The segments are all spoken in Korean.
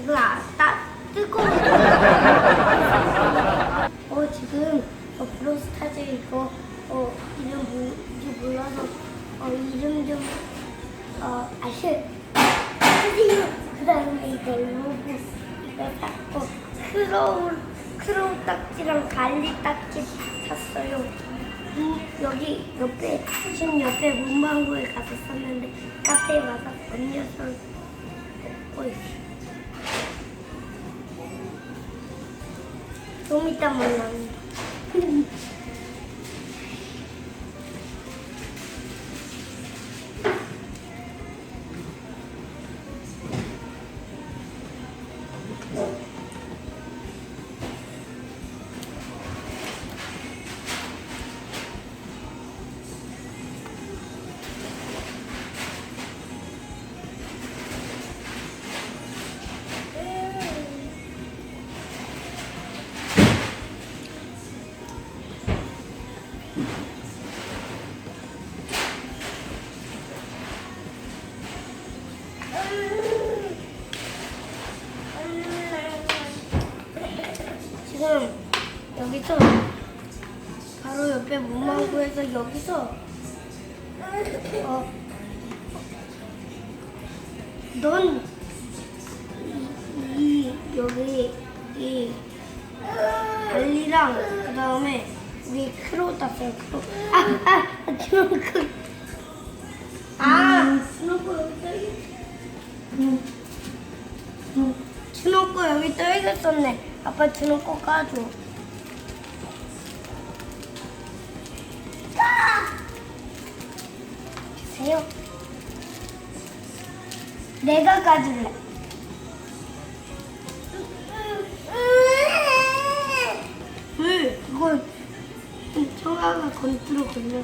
지금 아, 따, 뜨거운 어 지금 어, 브로스타즈 이거 어 이름 뭔지 몰라서 어 이름 좀 어, 아실 주세요. 그 다음에 이거 로고 이거 샀고 크로우 크로우 딱지랑 갈리 딱지 샀어요. 음, 여기 옆에 지금 옆에 문방구에 가서 샀는데 카페에 와서 음료수를 먹고 있어. 좀 Kumita mo lang. 문방구에서 여기서 어, 넌 이, 이 여기 이 발리랑 그 다음에 우리 크로우 땄어요 크로우 아아 스노크 아 스노크 여기 떠 있- 주노 거 여기 떠 있었네. 아빠 주노 거 까줘. 주세요. 내가 까줄래. 왜? 그거 청아가 건투로 걸려.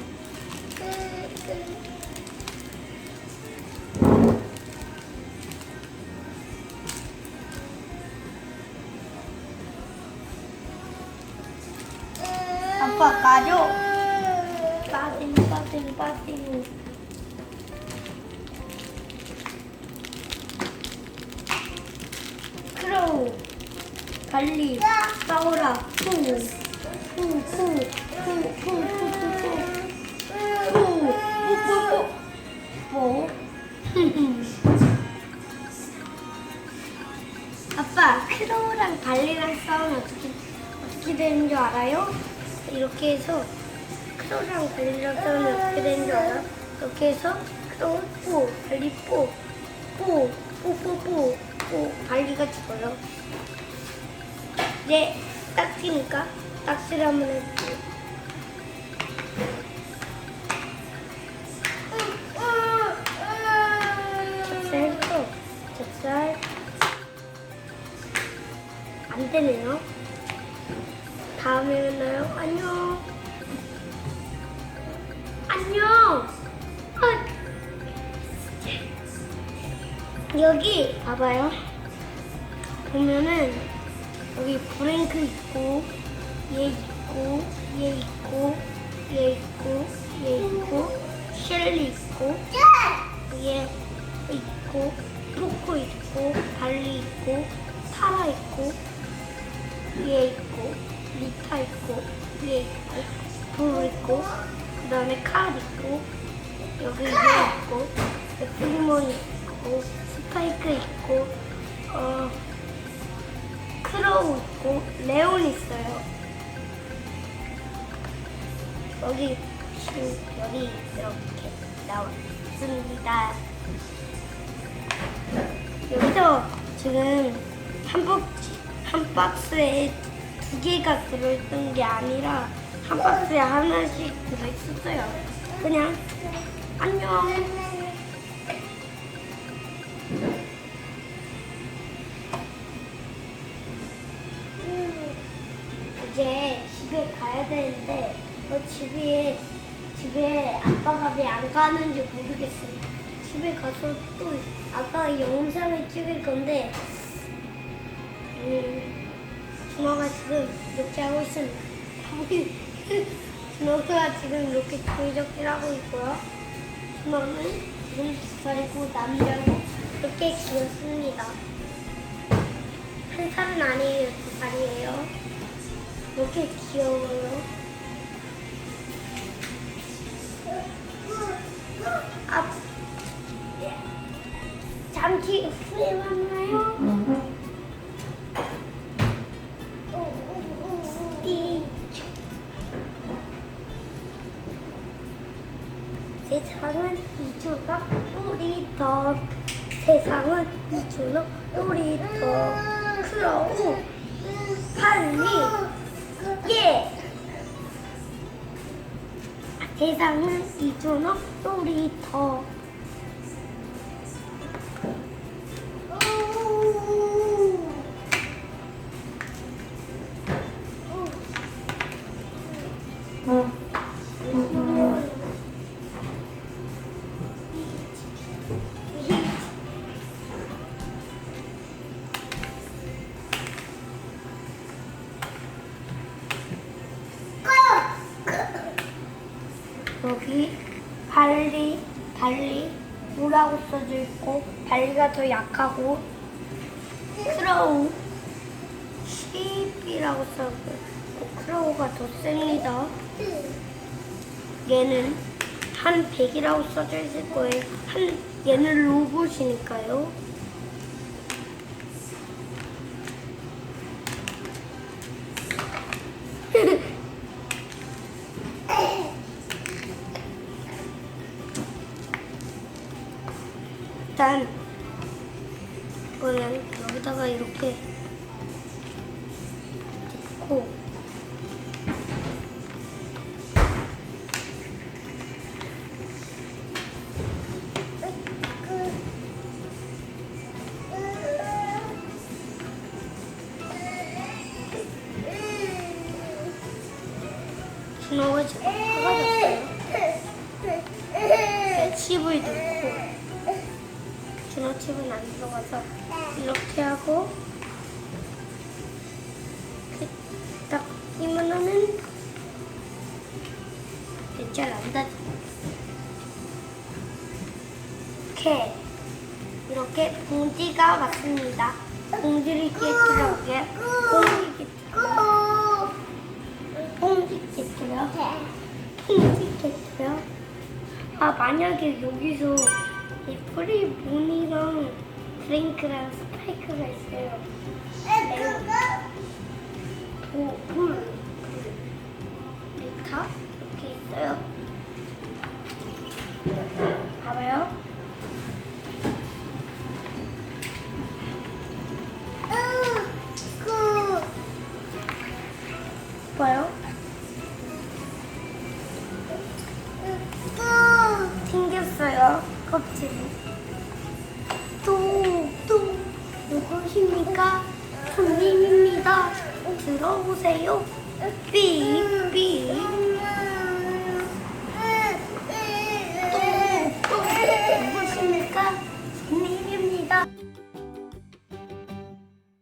아빠 가죠? 갈리 싸우라 푸푸푸푸푸푸푸푸푸푸 아빠 크로우랑 갈리랑 싸우면 어떻게 어떻게 되는 줄 알아요? 이렇게 해서 크로우랑 갈리랑 싸우면 어떻게 되는 줄 알아? 이렇게 해서 크로우 뽀 갈리 뽀뽀뽀뽀뽀뽀 뽀 갈리가 죽어요. 이제 딱지니까 딱지를 한번 해볼게요. 찹쌀 찹쌀 안 되네요. 다음에 만나요. 안녕. 안녕. 아, 여기 봐봐요. 보면은 여기 브랭크 있고 얘 있고 얘 있고 얘 있고 얘 있고 셸리 있고 얘 있고 포코 있고 발리 있고 타라 있고 얘 있고 리타 있고 얘 있고 불 있고 그 다음에 칼 있고 여기 얘 있고 프리몬 있고 스파이크 있고 어 크로우 있고 레온 있어요 여기 여기 이렇게 나왔습니다 여기서 지금 한 박스 한 박스에 두 개가 들어있던 게 아니라 한 박스에 하나씩 들어있었어요. 그냥 안녕. 집에 집에 아빠가 왜 안 가는지 모르겠어요. 집에 가서 또 아빠 영상을 찍을 건데 음, 준호가 지금 이렇게 하고 있습니다. 준호가 지금 이렇게 종이접기를 하고 있고요. 준호는 눈살이고 남자고 이렇게 귀엽습니다. 한 살은 아니에요, 두 살이에요. 이렇게 귀여워요. 아, 잠시 후에 만나요. 띠. 세상은 이주가 우리 더 세상은 이주는 우리 더 크로우 빨리 예 세상은 우리 더 여기 발리 발리 우라고 써져 있고 발리가 더 약하고 크로우 쉿이라고 써져 있고 크로우가 더 셉니다. 얘는 한 100이라고 써져 있을 거예요. 한 얘는 로봇이니까요. 일단 그냥 여기다가 이렇게 넣고 준호가 지금 커가졌어요. 칩을 넣고 칩은 안 들어가서 이렇게 하고 그, 딱 이면은 잘안 닿지. 이렇게 이렇게 봉지가 맞습니다. 봉지를 깨뜨려게 봉지 깨뜨려 봉지 깨뜨려 봉지 깨뜨려 아 만약에 여기서 이 프리 문이랑 드링크랑 스파이크가 있어요. 매운 도, 물, 리타 이렇게 있어요. 누구십니까? 손님입니다. 들어오세요. 삐, 삐.